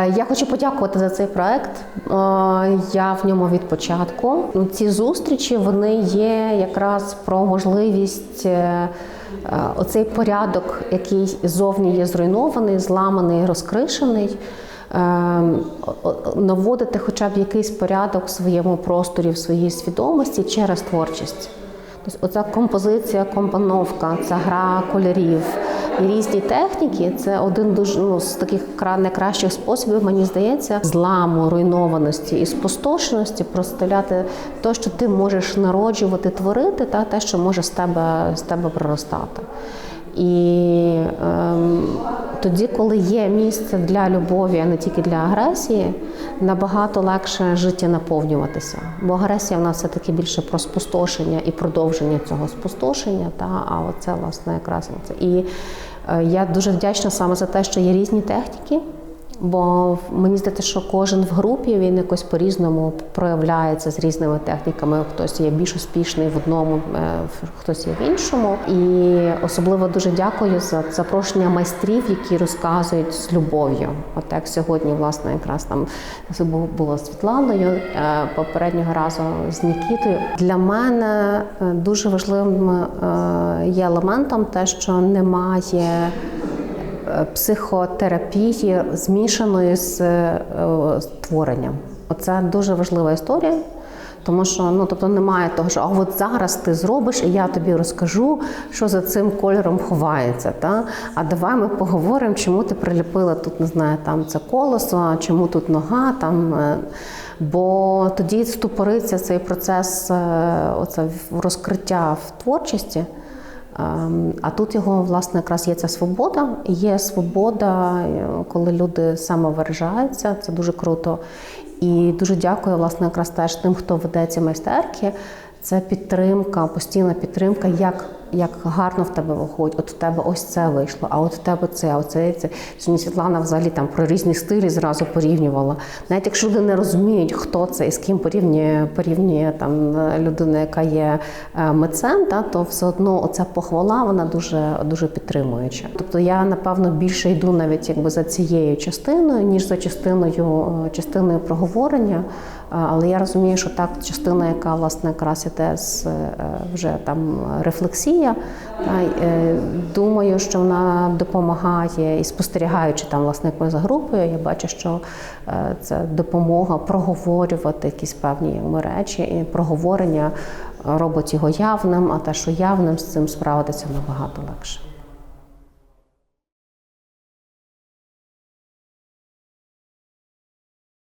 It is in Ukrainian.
Я хочу подякувати за цей проект. Е, Я в ньому від початку. Ці зустрічі вони є якраз про можливість е, е, оцей порядок, який зовні є зруйнований, зламаний, розкришений. е, Наводити хоча б якийсь порядок в своєму просторі, в своїй свідомості через творчість. Тобто оця композиція, компоновка, ця гра кольорів різні техніки це один дуже ну, з таких кра- найкращих способів, мені здається, зламу, руйнованості і спустошеності проставляти те, що ти можеш народжувати, творити, та те, що може з тебе, з тебе проростати. І ем, тоді, коли є місце для любові, а не тільки для агресії, набагато легше життя наповнюватися. Бо агресія в нас все таки більше про спустошення і продовження цього спустошення. Та а оце власне якраз це. І е, я дуже вдячна саме за те, що є різні техніки. Бо мені здається, що кожен в групі він якось по-різному проявляється з різними техніками. Хтось є більш успішний в одному, е, хтось є в іншому. І особливо дуже дякую за запрошення майстрів, які розказують з любов'ю. От як сьогодні, власне, якраз там було з Світланою е, попереднього разу з Нікітою. Для мене е, дуже важливим є елементом те, що немає психотерапії змішаної з е, творенням. Оце дуже важлива історія. Тому що ну тобто немає того, що а от зараз ти зробиш, і я тобі розкажу, що за цим кольором ховається. Та? А давай ми поговоримо, чому ти приліпила тут, не знаю, там це колесо, чому тут нога. Там, е, Бо тоді ступориться цей процес е, оце, розкриття в творчості. Ем, А тут його власне якраз є ця свобода. Є свобода, е, коли люди самовиражаються. Це дуже круто. І дуже дякую, власне, якраз теж тим, хто веде ці майстерки. Це підтримка, постійна підтримка, як, як гарно в тебе виходить. От в тебе ось це вийшло, а от в тебе це, а оце це. Сьогодні Світлана взагалі там про різні стилі зразу порівнювала. Навіть якщо люди не розуміють, хто це і з ким порівнює, порівнює там людина, яка є е, митцем, та, то все одно оця похвала вона дуже, дуже підтримуюча. Тобто я напевно більше йду навіть якби за цією частиною, ніж за частиною, е, частиною проговорення. Але я розумію, що так частина, яка власне якраз іде з е, вже там рефлексія, та, е, думаю, що вона допомагає і спостерігаючи там, власне, як ми за групою, я бачу, що е, це допомога проговорювати якісь певні речі, і проговорення робить його явним, а те, що явним з цим справитися набагато легше.